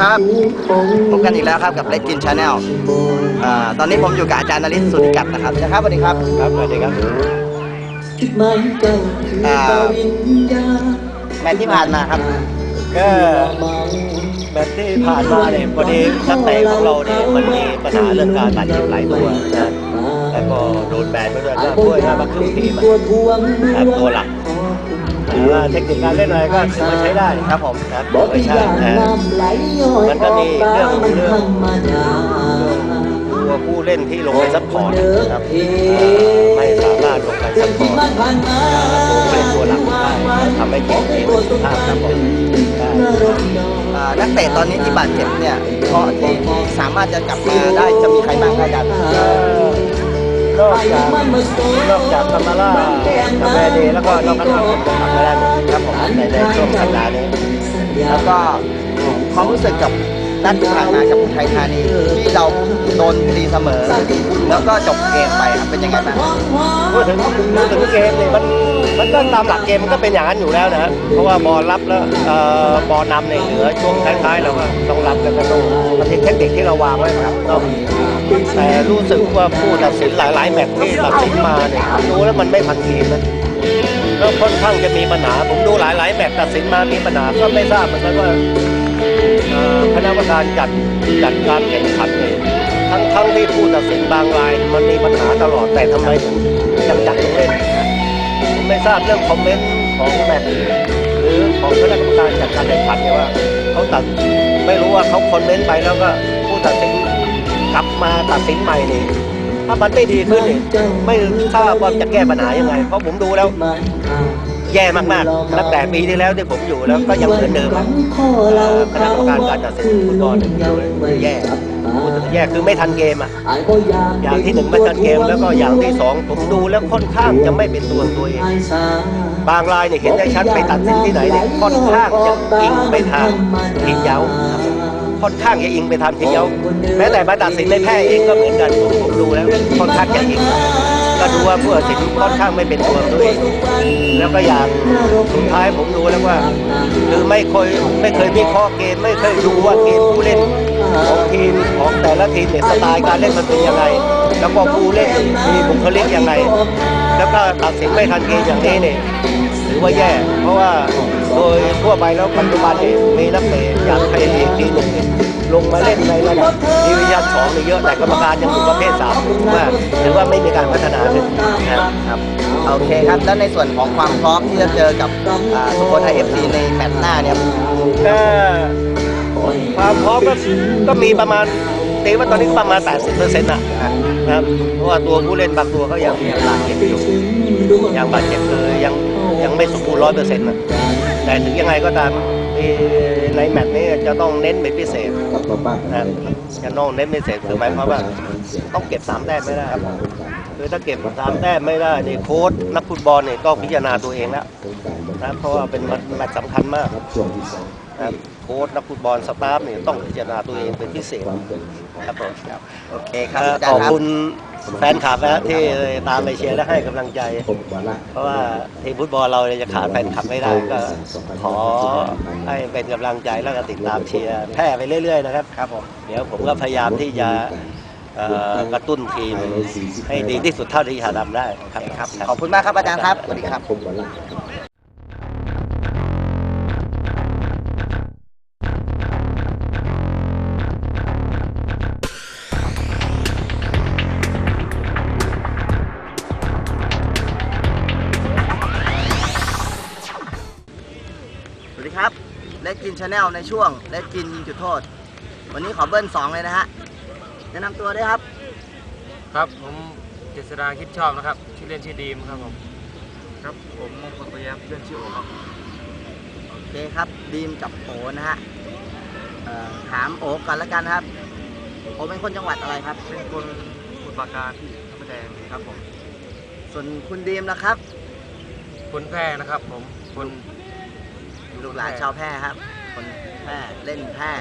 ครับพบกันอีกแล้วครับกับเลกินชาแนลตอนนี้ผมอยู่กับอาจารย์นริศสุริกัดนะครับอาจารย์ครับสวัสดีครับครับสวัสดีครับอ่าแมตช์ที่ผ่านมาครับก็แบบที่ผ่านมาเนี่ยพอดีนักเตะของเราเนี่ยมันมีปัญหาเรื่องการบาดเจ็บหลายตัวนะแล้วก็โดนแบนไปด้วยก็ช่วยมาครึ่งทีมอะครับตัวหลัก แต่ว่าเทคนิคการเล่นอะไรก็ถือว่าใช้ได้ครับผมครับธรรมชาตินะมันก็มีเรื่องเรื่องตัวผู้เล่นที่ลงไปซัพพอร์ตนะครับไม่สามารถลงไปซัพพอร์ตตัวผู้เล่นตัวหลักได้ทำให้ทีมนี้เป็นสุภาพครับผมได้อ่านักเตะตอนนี้ที่บาดเจ็บเนี่ยเพราะที่ที่สามารถจะกลับมาได้จะมีใครบ้างครับอาจารย์ นอกจากนอกจากคามาร่าคาเบเดแล้วก็นอกจากนั้นก็ทำม่ได้ครับผมในในช่วงสัปดาห์นี้แล้วก็ความรู้สึกกับนัดที่ผ่านมากับไทยธานีที่เราโดนตีเสมอ แล้วก็จบเกมไปครับเป็นยังไงบ้างพูดถึงพูดถึงเกมเนี่ยมันมันก็ตามหลักเกมมันก็เป็นอย่างนั้นอยู่แล้วนะเพราะว่าบอลรับแล้วบอลนำเนี่ยเหลือช่วงท้ายๆเราก็ต้องรับแล้วก็ต้องมันเป็นเทคนิคที่เราวางไว้ครับ แต่รู้สึกว่าผู้ตัดสินหลาย ๆ แมตช์ที่ตัดสินมาเนี่ยดูแล้วมันไม่ทันทีมนะแล้วค่อนข้างจะมีปัญหาผมดูหลาย ๆ แมตช์ตัดสินมามีปัญหาก็ไม่ทราบเหมือนกันว่าคณะกรรมการจัดจัดการแข่งขันเนี่ยทั้งทั้งที่ผู้ตัดสินบางราย มันมีปัญหาตลอดแต่ทำไมถึงยังจัดลงเล่นผมไม่ทราบเรื่องคอมเมนต์ของแมตช์หรือของคณะกรรมการจัดการแข่งขันเนี่ยว่าเขาตัดไม่รู้ว่าเขาคอมเมนต์ไปแล้วก็ผู้ตัดสิน มาตัดสินใหม่นี่ถ้ามันไม่ดีขึ้นนี่ไม่ทราบว่าจะแก้ปัญหายังไง เพราะผมดูแล้ว แย่มากๆตั้งแต่ปีที่แล้วที่ผมอยู่แล้วก็ยังเหมือนเดิมคณะกรรมการการตัดสินฟุตบอลแย่พูดถึงแย่คือไม่ทันเกมอะอย่างที่หนึ่งไม่ทันเกมแล้วก็อย่างที่สองผมดูแล้วค่อนข้างจะไม่เป็นตัวตัวเองบางรายเนี่ยเห็นได้ชัดไปตัดสินที่ไหนเนี่ยค่อนข้างจะอิงไปทางทีมเย้า ค่อนข้างจะอิงไปทางทีมเย้าแม้แต่มาตัดสินในแพ้เองก็เหมือนกันผมผมดูแล้วค่อนข้างจะอิงก็ดูว่าผู้ตัดสินค่อนข้างไม่เป็นตัวของตัวเองแล้วก็อย่างสุดท้ายผมดูแล้วว่าคือไม่เคยไม่เคยวิเคราะห์เกมไม่เคยดูว่าเกมผู้เล่นของทีมของแต่ละทีมเนี่ยสไตล์การเล่นมันเป็นยังไง แล้วก็ผู้เล่นมีบุคลิกยังไง แล้วก็ตัดสินไม่ทันเกมอย่างนี้เนี่ยถือว่าแย่ เพราะว่า โดยทั่วไปแล้วปัจจุบันเนี่ยมีนักเตะอย่างไทยลีกทีหนึ่งเนี่ยลงมาเล่นในระดับดิวิชั่นสองเนี่ยเยอะแต่กรรมการยังอยู่ประเภทสามว่าถือว่าไม่มีการพัฒนาเลยนะครับโอเคครับ แล้วในส่วนของความพร้อมที่จะเจอกับสุโขทัยเอฟซีในแมตช์หน้าเนี่ยก็ความพร้อมก็ก็มีประมาณตีว่าตอนนี้ประมาณ 80เปอร์เซ็นต์นะครับเพราะว่าตัวผู้เล่นบางตัวก็ยังบาดเจ็บอยู่ยังบาดเจ็บเลยยังยังไม่สมบูรณ์ร้อยเปอร์เซ็นต์นะ แต่ถึงยังไงก็ตามเอ่อในแมตช์นี้จะต้องเน้นเป็นพิเศษนะครับจะต้องเน้นเป็นพิเศษคือหมายความว่าต้องเก็บสามแต้มไม่ได้คือถ้าเก็บสามแต้มไม่ได้นี่โค้ชนักฟุตบอลเนี่ยต้องพิจารณาตัวเองแล้วนะเพราะว่าเป็นแมตช์สำคัญมากนะครับโค้ชนักฟุตบอลสตาฟเนี่ยต้องพิจารณาตัวเองเป็นพิเศษครับผมโอเคครับเอ่ออาจารขอบย์ครับคุณ แฟนคลับนะที่ตามไปเชียร์และให้กำลังใจ เพราะว่าทีมฟุตบอลเราเนี่ยจะขาดแฟนคลับไม่ได้ก็ขอให้เป็นกำลังใจแล้วก็ติดตามเชียร์แพร่ไปเรื่อยๆนะครับครับผมเดี๋ยวผมก็พยายามที่จะเอ่อกระตุ้นทีมให้ดีที่สุดเท่าที่จะทำได้ครับครับขอบคุณมากครับอาจารย์ครับสวัสดีครับส เลดกินชาแนลในช่วงเลดกินยิงจุดโทษ วันนี้ขอเบิ้ลสองเลยนะฮะแนะนำตัวด้วยครับ ครับผมเจษดาคิดชอบนะครับ ชื่อเล่นชื่อดีมครับผม ครับผมมงคลประยับเล่นชื่อโอครับ โอเคครับดีมกับโอนะฮะเอ่อถามโอก่อนละกันครับ โอเป็นคนจังหวัดอะไรครับ เป็นคนคนปราการที่พระประแดงครับผม ส่วนคุณดีมนะครับ คนแพร่นะครับผม คน ลูกหลานชาวแพร่ครับ คนแพร่เล่นแพร่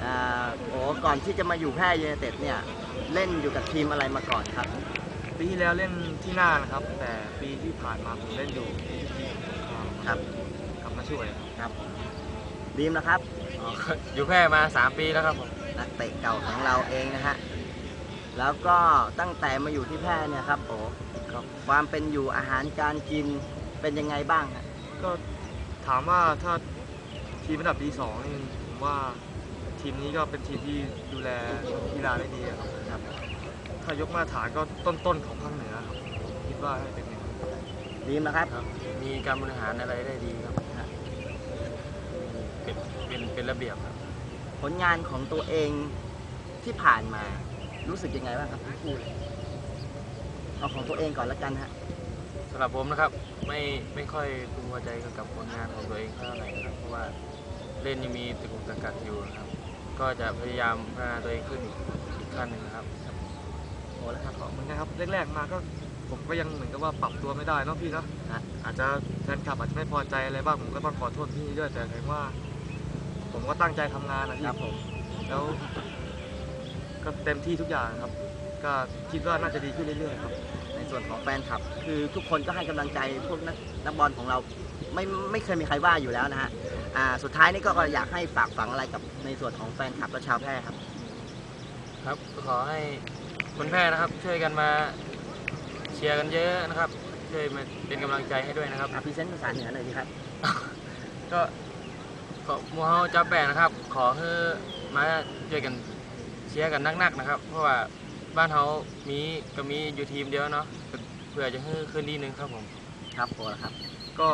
เอ่อโอก่อนที่จะมาอยู่แพร่ยูไนเต็ดเนี่ยเล่นอยู่กับทีมอะไรมาก่อนครับ ปีที่แล้วเล่นที่น่านนะครับ แต่ปีที่ผ่านมาผมเล่นอยู่ครับกลับมาช่วยครับครับดีมนะครับผอ๋ออยู่แพร่มา 3 ปีแล้วครับผมนักเตะเก่าของเราเองนะฮะแล้วก็ตั้งแต่มาอยู่ที่แพร่เนี่ยครับโอ้ความเป็นอยู่อาหารการกินเป็นยังไงบ้างฮะก็ถามว่าถ้าทีมระดับดีสองนี่ผมว่าทีมนี้ก็เป็นทีมที่ดูแลกีฬาได้ดีอะครับครับ ถ้ายกมาตรฐานก็ต้นๆของภาคเหนือครับผมคิดว่าให้เป็นอย่างนั้นดีมนะครับครับ มีการบริหารอะไรได้ดีครับ เป็นเป็นเป็นระเบียบครับ ผลงานของตัวเองที่ผ่านมารู้สึกยังไงบ้างครับทั้งคู่เลยเอาของตัวเองก่อนละกันฮะสำหรับผมนะครับไม่ไม่ค่อยพึงพอใจกับผลงานของตัวเองเท่าไหร่นะครับเพราะว่าเล่นยังมีตะกุกตะกักอยู่นะครับ ก็จะพยายามพัฒนาตัวเองขึ้นอีกอีกขั้นหนึ่งนะครับโอ้แล้วครับเหมือนกันครับแรกๆมาก็ผมก็ยังเหมือนกับว่าปรับตัวไม่ได้เนอะพี่เนอะฮะอาจจะแฟนคลับอาจจะไม่พอใจอะไรบ้างผมก็ต้องขอโทษพี่ด้วยแต่ถึงว่า ผมก็ตั้งใจทำงานนะพี่ครับผมแล้วก็เต็มที่ทุกอย่างครับ ก็คิดว่าน่าจะดีขึ้นเรื่อยๆครับใน ส่วนของแฟนคลับ คือทุกคนก็ให้กำลังใจพวกนักนักบอลของเราไม่ไม่เคยมีใครว่าอยู่แล้วนะฮะอ่าสุดท้ายนี่ก็อยากให้ฝากฝังอะไรกับในส่วนของแฟนคลับและชาวแพร่ครับ ครับ ขอให้คนแพร่นะครับ ช่วยกันมาเชียร์กันเยอะนะครับ ช่วยมาเป็นกำลังใจให้ด้วยนะครับอะพรีเซนต์ภาษาเหนือหน่อยดีครับ ก็ขอหมูเฮาเจ้าแปะนะครับ ขอให้มาช่วยกันเชียร์กันนักๆนะครับ เพราะว่า บ้านเฮามีก็มีอยู่ทีมเดียวเนาะเพื่อจะให้ขึ้นดีหนึงครับผม ครับโอ้แล้วครับ ก็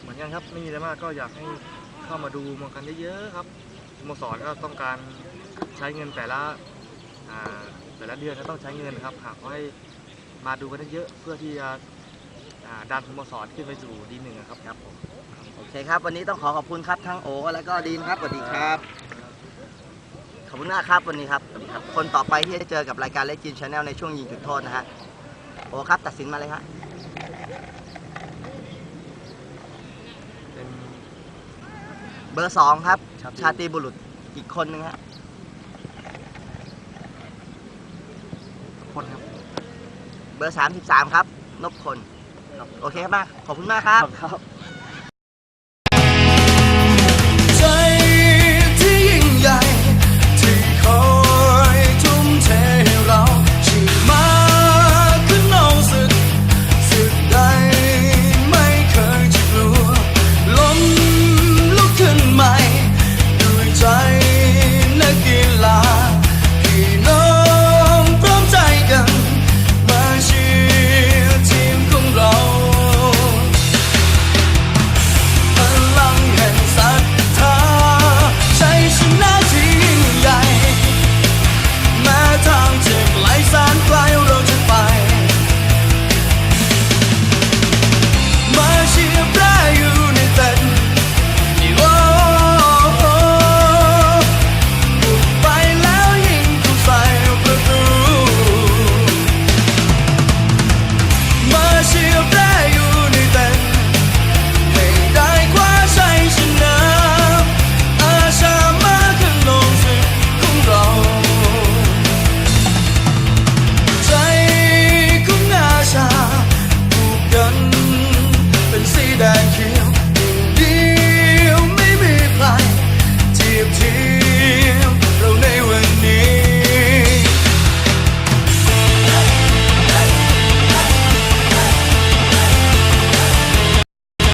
เหมือนกันครับไม่มีอะไรมากก็อยากให้เข้ามาดูมากันเยอะๆครับสโมสรก็ต้องการใช้เงินแต่ละอ่าแต่ละเดือนก็ต้องใช้เงินนะครับหากให้มาดูกันเยอะๆเพื่อที่จะอ่าดันสโมสรขึ้นไปสู่ดีหนึ่งอะครับครับผม โอเคครับ วันนี้ต้องขอขอบคุณครับทั้งโอและก็ดีมครับสวัสดีครับ ขอบคุณมากครับวันนี้ครับสวัสดีครับ คนต่อไปที่จะเจอกับรายการเลจินชาแนลในช่วงยิงจุดโทษนะฮะโอครับตัดสินมาเลยฮะเป็นเบอร์สองครับ ชาตรีชาตรีบุรุษอีกคนนึงฮะคนครับ เบอร์สามสิบสามครับนพคน โอเคครับมาก ขอบคุณมากครับครับ